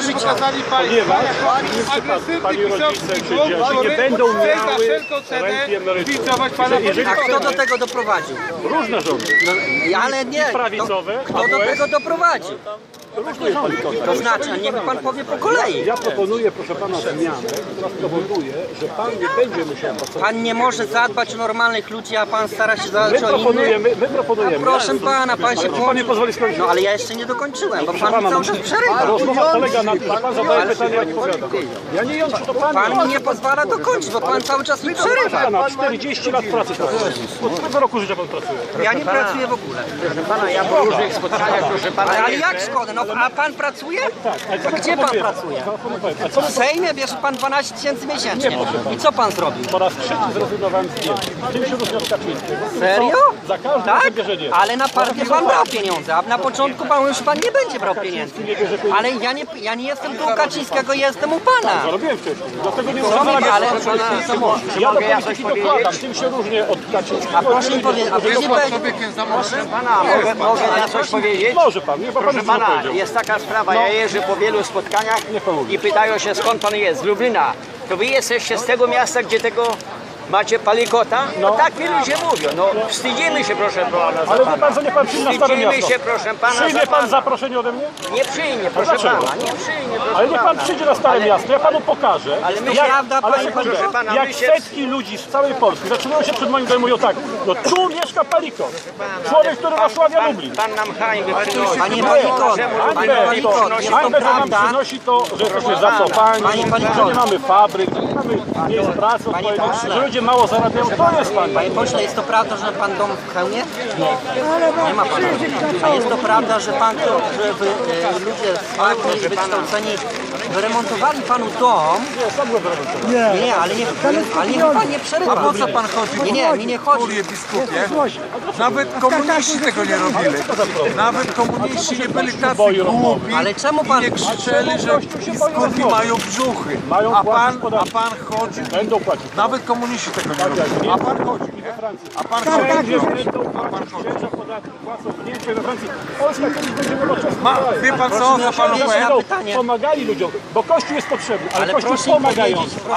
życia. Pokazali państwo Ponieważ agresywny pisowski klub, nie będą chce za wszelką cenę zlikwidować pana A kto do tego doprowadził? Różne rządy. No, ale nie. Kto, prawicowe, kto do tego doprowadził? To znaczy, niech pan powie po kolei. Ja proponuję, proszę pana, zmianę, która spowoduje, że pan nie będzie musiał pracować. Pan nie może zadbać o normalnych ludzi, a pan stara się My zadbać o innych. proponujemy, my proponujemy. Proszę pana, pan się Ale czy pan nie pozwoli skończyć? No ale ja jeszcze nie dokończyłem, bo pan mi cały czas no, przerywa. Rozmowa polega na tym, że pan zadaje pytanie, jak odpowiada. Ja nie jątrzę, to pan. Pan mi nie pozwala dokończyć, bo pan cały czas mi przerywa. Pana 40 lat pracy pracuje. Od którego roku życia pan pracuje? Ja nie pracuję w ogóle. Proszę pana, ja po różnych spotkaniach, proszę pana, Ale, jak szkoda? No a pan pracuje? ale To gdzie pan pracuje? A co W Sejmie bierze pan 12 tysięcy miesięcznie. I co pan zrobił? po raz trzeci zrezygnowałem z diety. Kaczyńskiego. Serio? Za każdym Tak? bierze dietę. Ale na partię pan brał pieniądze, a na początku pan już pan nie będzie brał pieniędzy. Ale ja nie, ja nie jestem tu u Kaczyńskiego, jestem u pana. Robiłem wcześniej, dlatego nie No, używałem ale Ja do polityki dokładam, tym się różnię od Kaczyńskiego. A proszę mi powiedzieć, a później będzie... Człowiekiem zamożnym. Pana, mogę, mogę ja coś powiedzieć? Może pan, nie, bo pan Proszę pana, pana, powiedział. Jest taka sprawa, ja jeżdżę po wielu spotkaniach i pytają się skąd pan jest, z Lublina. To wy jesteście z tego miasta, gdzie tego macie palikota? No tak mi ludzie mówią, no wstydzimy się proszę pana Ale wie pana. pan, że nie pan przyjdzie na Stare Wstydzimy Miasto. się proszę pana Przyjmie za pan zaproszenie ode mnie? Nie przyjmie proszę dlaczego? pana, nie przyjmie proszę Ale niech pan pana. przyjdzie na Stare Miasto, ja panu pokażę. Ale my jak, prawda, ale niech pan wie, pana, jak my się- setki ludzi z całej Polski zatrzymują się przed moim domem i mówią tak, no tu mieszka Palikot, człowiek, który pan, Lublin. pan nam hańby przynosi. Panie Palikot, panie Palikot, jest to prawda, przynosi to, że jesteśmy zacofani, że nie mamy fabryk, że nie mamy miejsc pracy odpowiednich, że ludzie mało zarabiają. To jest pan. Panie pośle, jest to prawda, że pan dom w Chełmie? Nie ma pana. A jest to prawda, że pan, że wy, e, ludzie sławni, wykształceni wyremontowali panu dom? Nie, nie, ale niech, ale niech pan nie przerywa. A po co pan chodzi? Nie, nie, mi nie chodzi. Kurie biskupie. Nawet komuniści tego nie robili. Nawet komuniści nie byli tacy głupi Ale czemu i pan... nie krzyczeli, że biskupi mają brzuchy. Mają A pan, a pan chodzi. Będą płacić. Nawet komuniści tego nie robili. A pan chodzi. A pan chodzi. Wszędzie będą płacić księża podatki, płacą w Niemczech, we Francji. Polska kiedyś będzie nowoczesna. Ma, wie pan co, co panu Będą pytanie. pomagali ludziom, bo Kościół jest potrzebny, ale, Ale Kościół pomagający.